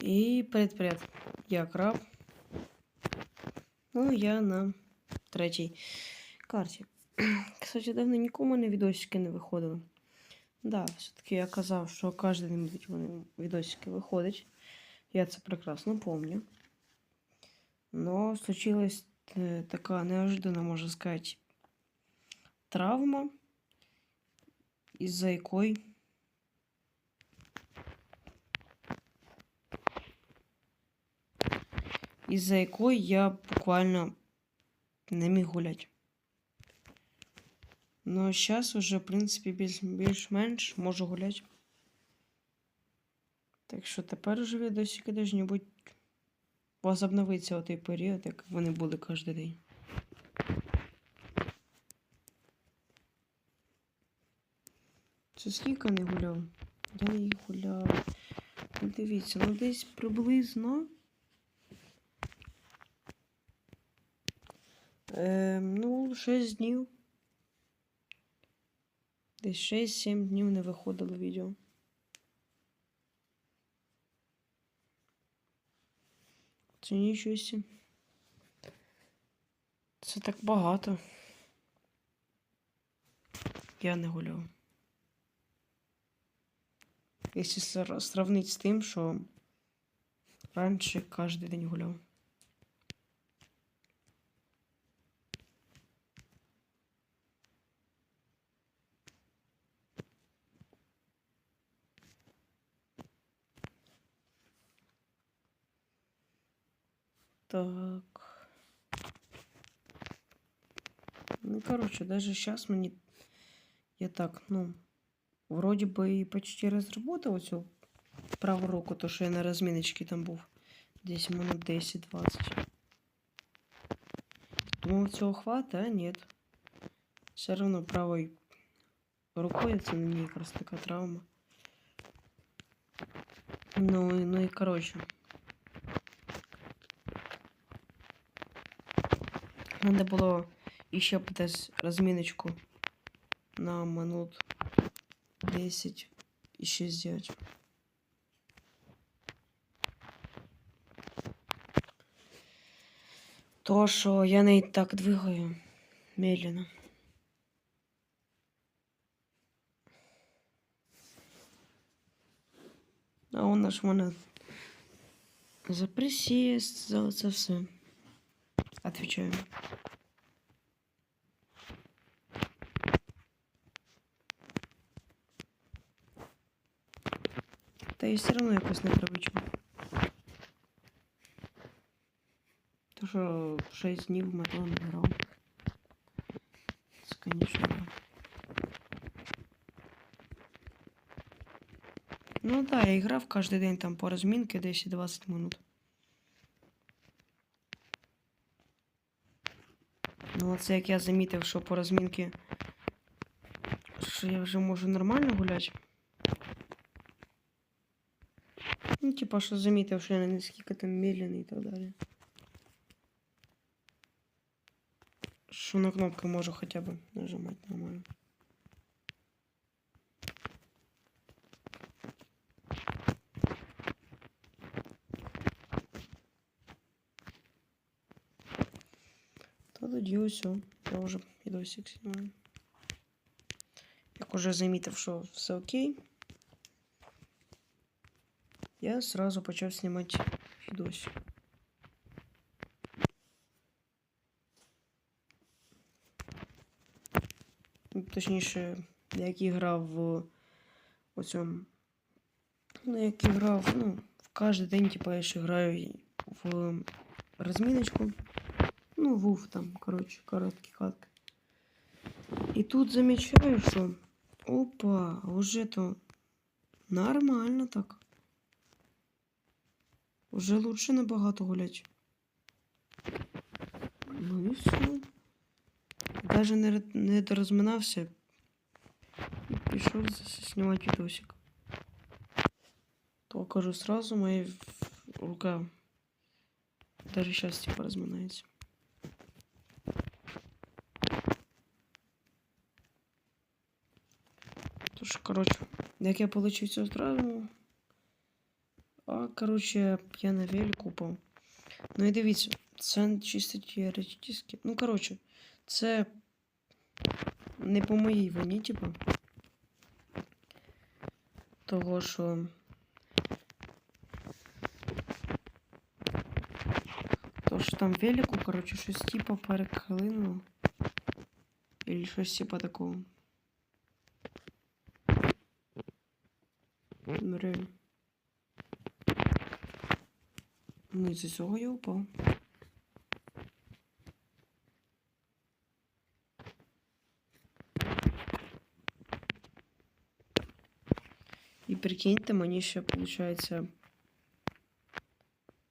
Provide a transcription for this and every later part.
І перед-перед. Я краб. Ну, я на третій карті. Кстати, давно нікому не відосики не виходили. Да, все-таки я казав, що кожен день вони відосики виходять. Я це прекрасно помню. Но случилась е, така неожиданна, можна сказати, травма, із-за якої із-за якої я буквально не міг гуляти. Ну, зараз вже, в принципі, більш- більш-менш можу гуляти. Так що тепер уже відосики возобновитися у той період, як вони були кожен день. Це скільки не гуляв? Я не гуляв. Дивіться, ну десь приблизно. Ем, ну, 6 днів. Десь 6-7 днів не виходило відео. Це нічого. Це так багато. Я не гуляв. Якщо сра- сравнить з тим, що раніше кожен день гуляв. Так. Ну, короче, даже сейчас мне... Я так, ну, вроде бы и почти разработал цю праву руку, то, що я на розміночці там був. Десь минут 10-20. Думав, цього хвата, а нет. Все равно правою рукою це мені якраз така травма. Ну, і- ну і короче. Надо було іще десь розміночку на минут 10 іще зробити. То, що я не так двигаю медленно. А ж в мене за присіст, за це все. Отвечаю. Та і все одно якось непривично. То, що 6 днів в метро не грав. Це, звісно, да. Ну да, я грав кожен день там по розмінки 10-20 минут. Ну, оце як я замітив, що по розмінки, що я вже можу нормально гуляти. типа, що замітив, що я не наскільки там медленний і так далі. Що на кнопки можу хоча б нажимати нормально. Та тоді усе. Я вже відосик знімаю. Як уже замітив, що все окей. Я сразу почав знімати відосик. Ну, Точніше, як і грав в оцьому. Ну, як і грав, ну, в кожен день, типа, я ще граю в розміночку. Ну, вуф там, коротше, короткі катки. І тут замічаю, що опа, уже то нормально так. Уже лучше набагато гулять. Ну і все. Даже не, не дорозминався і пішов знімати відосик. То кажу сразу, моя рука даже сейчас типа разминается. Тож, коротше, як я получив цю травму, а коротше, я на велику упав. Ну і дивіться, це чисто теоретично. Ну, коротше, це не по моїй вині, типу. Того, що. То, що там велику, коротше, щось типа переклинуло. Или щось типа такого. Реально. Ну, і з я упав. І прикиньте, мені ще, виходить,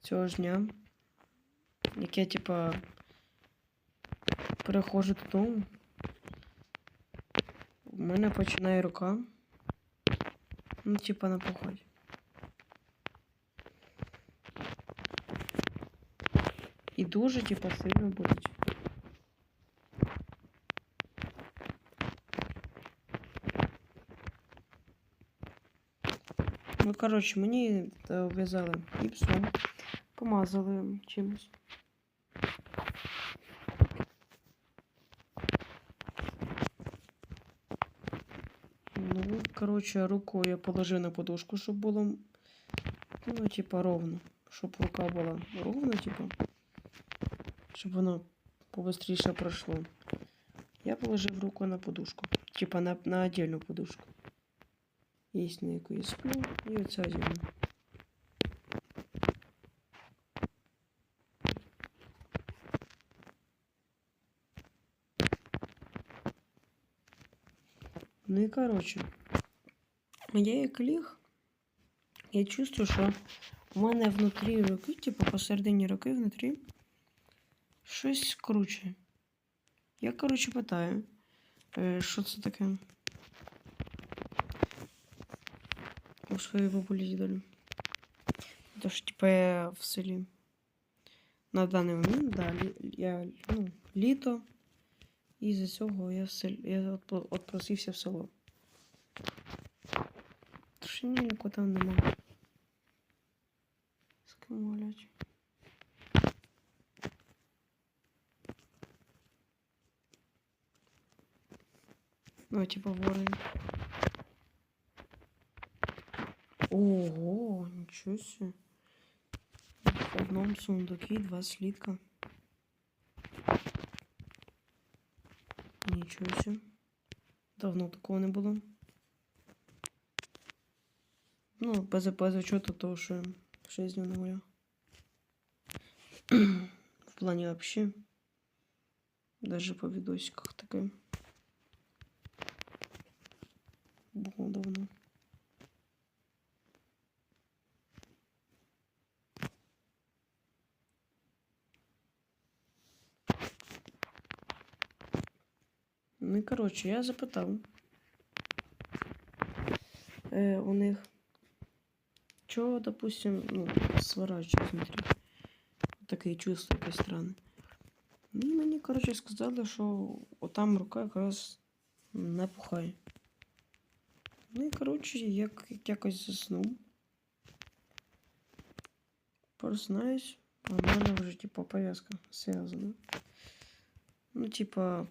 цього ж дня, як я, типа, переходжу додому, в мене починає рука, ну, типа, напухати. І дуже, типа, сильно болить. Ну, коротше, мені е, в'язали гіпсом, помазали чимось. Ну, коротше, руку я положив на подушку, щоб було, ну, типа, ровно. Щоб рука була ровна, типа. Щоб воно побыстріше пройшло. Я положив руку на подушку. Типа на, на отдельну подушку. Есть на яку я сплю, і оця зіна. Ну і коротше, я як ліг, я чувствую, що у мене внутрі руки, типу посередині руки внутрі, щось круче. Я, коротше, питаю, е, що це таке? у своей бабулі дідолі. Тож, типа, я в селі. На даний момент, да, я, ну, літо. І з цього я в селі, я от, отпросився в село. Тож ні, нікого там нема. З ким? Ну, типа ворон. Ого, ничего себе. В одном сундуке два слитка. Нічого себе. Давно такого не було. Ну, без, без учету того, що 6 днів не гуляв. В плані вообще. Даже по видосиках таке. Було давно. Ну і коротше, я запитав е, у них, чого, допустим, ну, сворачивать внутрі. Таке чувство якесь странне. Ну, мені, коротше, сказали, що отам рука якраз напухає. Ну і коротше, як, як якось заснув. Проснаюсь, а в мене вже, типа, пов'язка зв'язана. Ну, типа,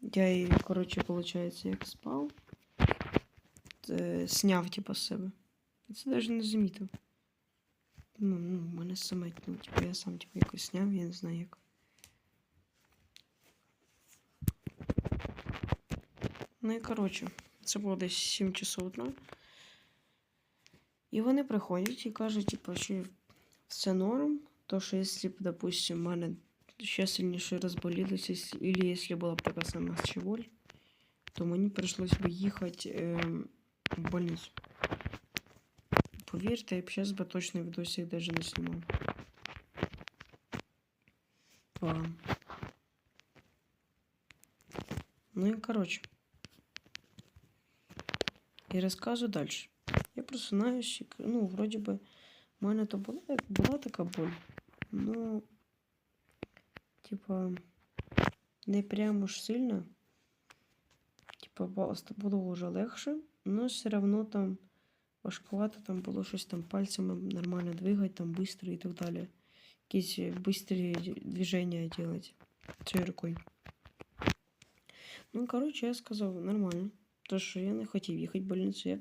я її, коротше, виходить, як спав, сняв, типа, з себе. Це навіть не замітив. Ну, ну, мене саме, ну, типу, я сам типу, якось сняв, я не знаю як. Ну і коротше, це було десь 7 часов дня. І вони приходять і кажуть, типу, що все норм, то що якщо б, допустим, в мене ще сильніше розболілося, або якщо була б така сама щеволь, то мені прийшлось би їхати е, в больницю. Повірте, я б зараз би точно відосик даже не знімав. Ну і коротше. І розказую далі. Я просинаюсь, ну, вроді би, в мене то була, була така боль. Ну, типа, не прямо ж сильно. Типа, було вже легше, но все равно там важкувато там було щось там пальцями нормально двигати, там швидко і так далі. Якісь швидкі движення робити цією рукою. Ну, коротше, я сказав, нормально. То, що я не хотів їхати в больницю. Я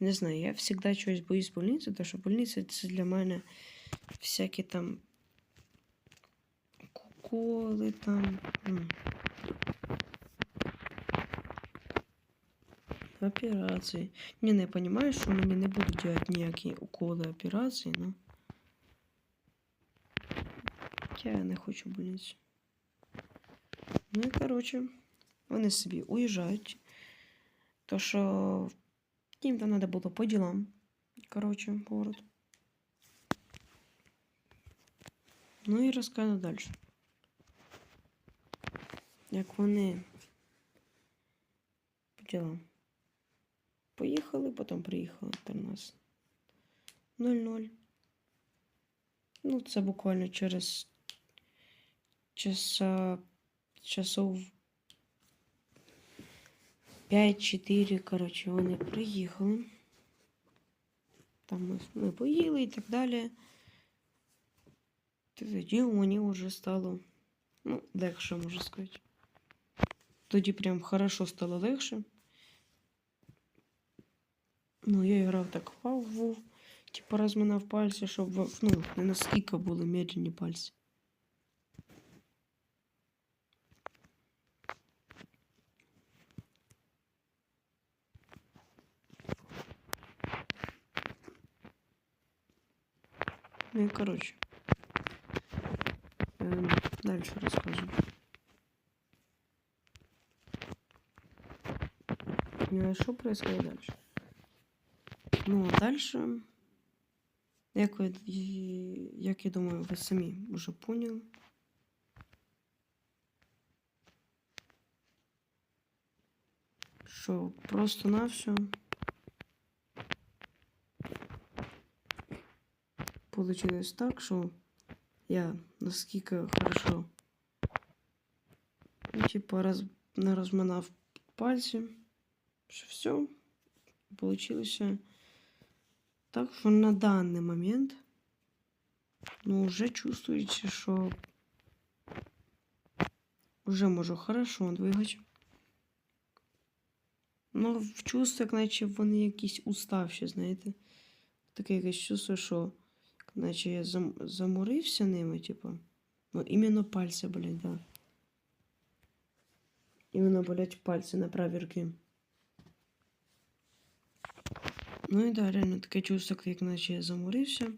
не знаю, я завжди чогось боюсь больниці, тому що больниця це для мене всякі там уколи там. Операції. Ні, не розумію, що мені не будуть робити ніякі уколи операції, ну. Я не хочу больницю. Ну і коротше, вони собі уїжджають. То що їм там треба було по ділам. Коротше, город. Ну і розкажу далі. Як вони по ділам. Поїхали, потім приїхали 13.00. Ну, це буквально через часа часов 5-4, коротше, вони приїхали. Там ми, ми поїли і так далі. Тоді мені вже стало, ну, легше, можу сказати. Тоді прям хорошо стало легше. Ну, я грав так вау, вов, типу розминав пальці, щоб в- ну, не наскільки були медленні пальці. Ну и короче. Эм, дальше расскажу. Ну, а что происходит дальше? Ну, а дальше, як, ви, як я думаю, ви самі вже поняли. Що просто на все. Получилось так, що я наскільки хорошо ну, типа роз, не розминав пальці, що все получилося так, що на даний момент ну, вже чувствується, що вже можу хорошо двигати. Ну, в чувство, як наче вони якісь уставші, знаєте. Таке якесь чувство, що наче я зам, заморився ними, типу. Ну, іменно пальці, блядь, да. Іменно, блядь, пальці на правій руці. Ну і да, реально таке чувство, як наче я заморився.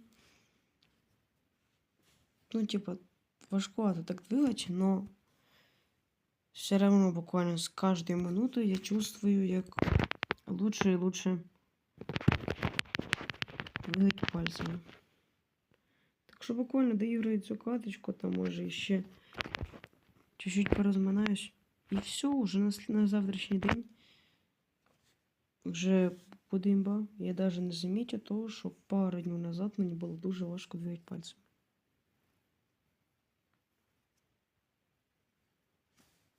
Ну, типа, важкувато так двигати, но все равно буквально с каждой минутой я чувствую, як лучше и лучше двигать пальцами. Так що буквально доіграю цю каточку, там може ще чуть-чуть порозминаюсь. І все, уже на, сл- на завтрашній день вже буде імба. Я навіть не замітив того, що пару днів назад мені було дуже важко двигати пальцем.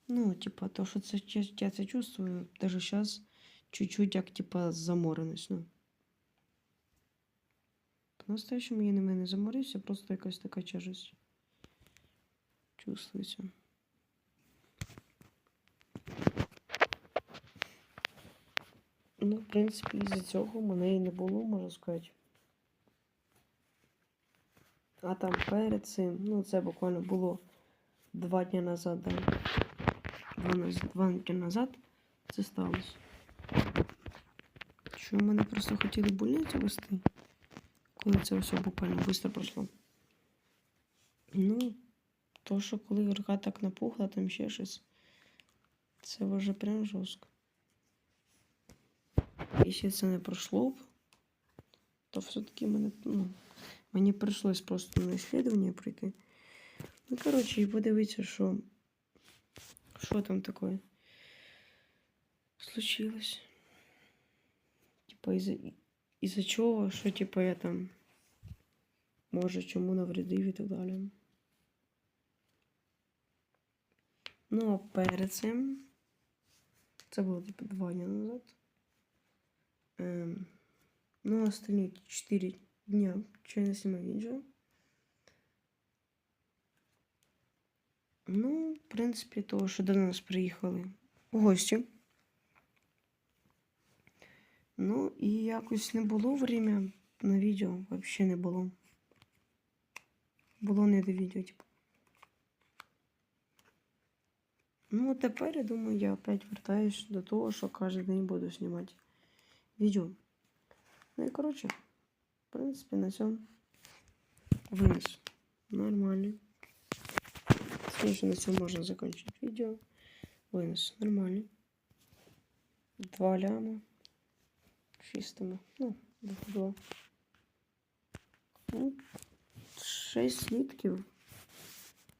Ну, типа, то, що це я, я це чувствую, даже сейчас чуть-чуть як, типа, замореність, ну. По-настоящему я ними не заморився, просто якась така тяжесть чувствується. Ну, в принципі, із-за цього мене і не було, можна сказати. А там перед цим, ну, це буквально було два дні назад, да. Два, два дні назад це сталося. Що мене просто хотіли в больницю вести, коли це все буквально швидко пройшло. Ну, то, що коли рука так напухла, там ще щось, це вже прям жорстко. Якщо це не пройшло б, то все-таки мене, ну, мені прийшлось просто на ісследовання пройти. Ну, коротше, і подивитися, що, що там таке случилось. Типа, із-за чого, що, типа, я там, може, чому навредив і так далі. Ну, а перед цим, це було, типу, два дні назад. Ем, Ну, остальные 4 дня я не снимаю видео. Ну, в принципі, того, що до нас приїхали гості. Ну, і якось не було время на відео, взагалі не було. Було не до відео, типу. Ну, тепер, я думаю, я опять вертаюсь до того, що кожен день буду знімати відео. Ну і коротше, в принципі, на цьому винес. Нормально. Конечно, на цьому можна закінчити відео. Винес. Нормально. Два ляма. Чистимо. Ну, два. Ну, шесть слитків.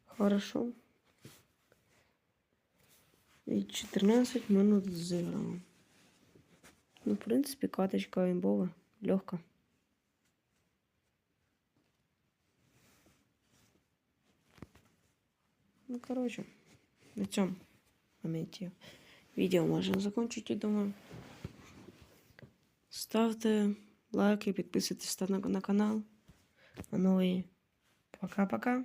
Хорошо. І 14 минут зіграно. Ну, в принципі, каточка імбова, легка. Ну, короче, на цьому моменті відео можна закінчити, думаю. Ставте лайки, підписуйтесь на, на канал. А ну і пока-пока.